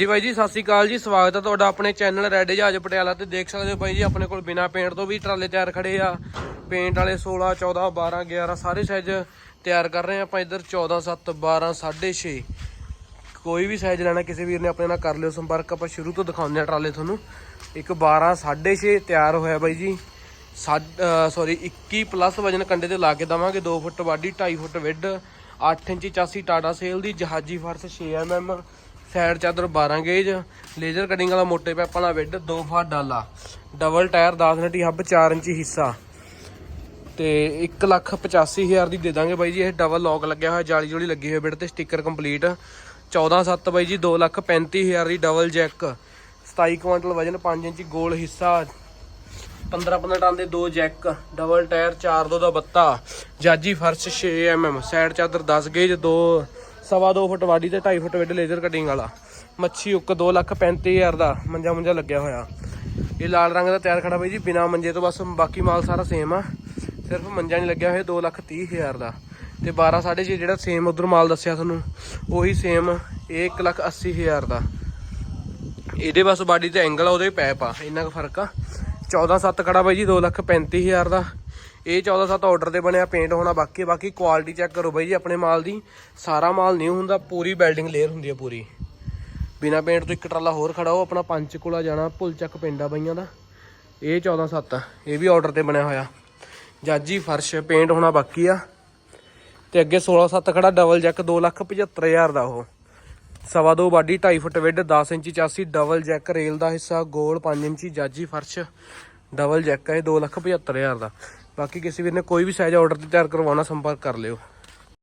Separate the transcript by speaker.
Speaker 1: ਜੀ ਬਾਈ ਜੀ, ਸਤਿ ਸ਼੍ਰੀ ਅਕਾਲ ਜੀ, ਸਵਾਗਤ ਹੈ ਤੁਹਾਡਾ ਆਪਣੇ ਚੈਨਲ ਰੈਡ ਜਹਾਜ਼ ਪਟਿਆਲਾ ਤੇ ਦੇਖ ਸਕਦੇ ਹੋ ਬਾਈ ਜੀ, ਆਪਣੇ ਕੋਲ ਬਿਨਾ ਪੇਂਟ ਤੋਂ ਵੀ ਟਰਾਲੇ ਤਿਆਰ ਖੜੇ ਆ। ਪੇਂਟ ਵਾਲੇ 16 14 12 11 ਸਾਰੇ ਸਾਈਜ਼ ਤਿਆਰ ਕਰ ਰਹੇ ਆ। ਆਪਾਂ ਇੱਧਰ 14 7 12 6.5 ਕੋਈ ਵੀ ਸਾਈਜ਼ ਲੈਣਾ ਕਿਸੇ ਵੀਰ ਨੇ, ਆਪਣੇ ਨਾਲ ਕਰ ਲਿਓ ਸੰਪਰਕ। ਆਪਾਂ ਸ਼ੁਰੂ ਤੋਂ ਦਿਖਾਉਂਦੇ ਆ ਟਰਾਲੇ ਤੁਹਾਨੂੰ। ਇੱਕ 12 6.5 ਤਿਆਰ ਹੋਇਆ ਬਾਈ ਜੀ। ਸੌਰੀ 21 ਪਲੱਸ ਵਜਨ ਕੰਡੇ ਤੇ ਲਾ ਕੇ ਦਵਾਂਗੇ। 2 ਫੁੱਟ ਵਾਢੀ 2.5 ਫੁੱਟ ਵਿੱਡ 8 ਇੰਚੀ ਚਾਸੀ ਟਾਟਾ ਸੇਲ ਦੀ, ਜਹਾਜੀ ਫਰਸ਼ 6 mm ਸਾਈਡ ਚਾਦਰ 12 ਗੇਜ, ਲੇਜ਼ਰ ਕਟਿੰਗ ਵਾਲਾ ਮੋਟੇ ਪੈਪਾਂ ਵਾਲਾ ਵਿੱਡ 2 ਫਾਟ ਡਾਲਾ। ਡਬਲ ਟਾਇਰ 10 ਨਟੀ ਹੱਬ 4 ਇੰਚੀ ਹਿੱਸਾ। ਤੇ 185000 ਦੀ ਦੇ ਦਾਂਗੇ ਬਾਈ ਜੀ, ਇਹ ਡਬਲ ਲੌਕ ਲੱਗਿਆ ਹੋਇਆ, ਜਾਲੀ ਜੋਲੀ ਲੱਗੀ ਹੋਈ ਬਿੜ ਤੇ ਸਟicker ਕੰਪਲੀਟ 14 7 ਬਾਈ ਜੀ 235000 ਦੀ ਡਬਲ ਜੈਕ 27 ਕੁਇੰਟਲ ਵਜਨ 5 ਇੰਚੀ ਗੋਲ ਹਿੱਸਾ। 15 15 ਟਨ ਦੇ ਦੋ ਜੈਕ ਡਬਲ ਟਾਇਰ 4 ਦੋ ਦਾ ਬੱਤਾ। ਜਾਜੀ ਫਰਸ਼ 6 mm ਸਾਈਡ ਚਾਦਰ 10 ਗੇਜ, ਦੋ ਸਵਾ 2 ਫੁੱਟ ਵਾਡੀ ਤੇ 2.5 ਫੁੱਟ ਵਿੱਡ ਲੇਜ਼ਰ ਕਟਿੰਗ ਵਾਲਾ। ਮੱਛੀ ਉੱਕ 235000 ਦਾ ਮੰਜਾ ਮੁੰਜਾ ਲੱਗਿਆ ਹੋਇਆ। ਇਹ ਲਾਲ ਰੰਗ ਦਾ ਤਿਆਰ ਖੜਾ ਬਾਈ ਜੀ, ਬਿਨਾ ਮੰਜੇ ਤੋਂ ਬਸ ਬਾਕੀ ਮਾਲ ਸਾਰਾ ਸੇਮ ਆ। ਸਿਰਫ ਮੰਜਾ ਨਹੀਂ ਲੱਗਿਆ ਹੋਇਆ 230000 ਦਾ। ਤੇ 12 6.5 ਜਿਹੜਾ ਸੇਮ ਉਧਰ ਮਾਲ ਦੱਸਿਆ ਤੁਹਾਨੂੰ, ਉਹੀ ਸੇਮ ਇਹ 180000 ਦਾ। ਇਹਦੇ ਬਸ ਬਾਡੀ ਤੇ ਐਂਗਲ ਆ, ਉਹਦੇ ਪੈਪ ਆ, ਇੰਨਾ ਕੁ ਫ਼ਰਕ ਆ। 14 7 ਕੜਾ ਬਾਈ ਜੀ 235000 ਦਾ। ਇਹ 14 7 ਆਰਡਰ ਤੇ ਬਣਿਆ ਪੇਂਟ ਹੋਣਾ ਬਾਕੀ ਬਾਕੀ ਕੁਆਲਿਟੀ ਚੈੱਕ ਕਰੋ ਬਾਈ ਜੀ ਆਪਣੇ ਮਾਲ ਦੀ। ਸਾਰਾ ਮਾਲ ਨਿਊ ਹੁੰਦਾ, ਪੂਰੀ ਬਿਲਡਿੰਗ ਲੇਅਰ ਹੁੰਦੀ ਹੈ ਪੂਰੀ। ਬਿਨਾ ਪੇਂਟ ਤੋਂ ਇੱਕ ਟਰਾਲਾ ਹੋਰ ਖੜਾ, ਉਹ ਆਪਣਾ ਪੰਜ ਕੋਲਾ ਜਾਣਾ ਭੁੱਲ ਚੱਕ ਪਿੰਡਾ ਬਾਈਆਂ ਦਾ। ਇਹ 14 7 ਇਹ ਵੀ ਆਰਡਰ ਤੇ ਬਣਿਆ ਹੋਇਆ। ਜਾਜੀ ਫਰਸ਼ ਪੇਂਟ ਹੋਣਾ ਬਾਕੀ ਆ। ਤੇ ਅੱਗੇ 16 7 ਖੜਾ ਡਬਲ ਜੈਕ 275000 ਦਾ ਉਹ। ਸਵਾ ਦੋ ਬਾਡੀ 2.5 ਫੁੱਟ ਵਿੱਡ 10 ਇੰਚੀ ਚਾਸੀ ਡਬਲ ਜੈਕ ਰੇਲ ਦਾ ਹਿੱਸਾ, ਗੋਲ 5 ਇੰਚੀ, ਜਾਜੀ ਫਰਸ਼। ਡਬਲ ਜੈਕ ਹੈ 275000 ਦਾ। ਬਾਕੀ ਕਿਸੇ ਵੀਰ ਨੇ ਕੋਈ ਵੀ ਸਾਈਜ਼ ਆਰਡਰ ਤੇ ਤਿਆਰ ਕਰਵਾਉਣਾ ਸੰਪਰਕ ਕਰ ਲਿਓ।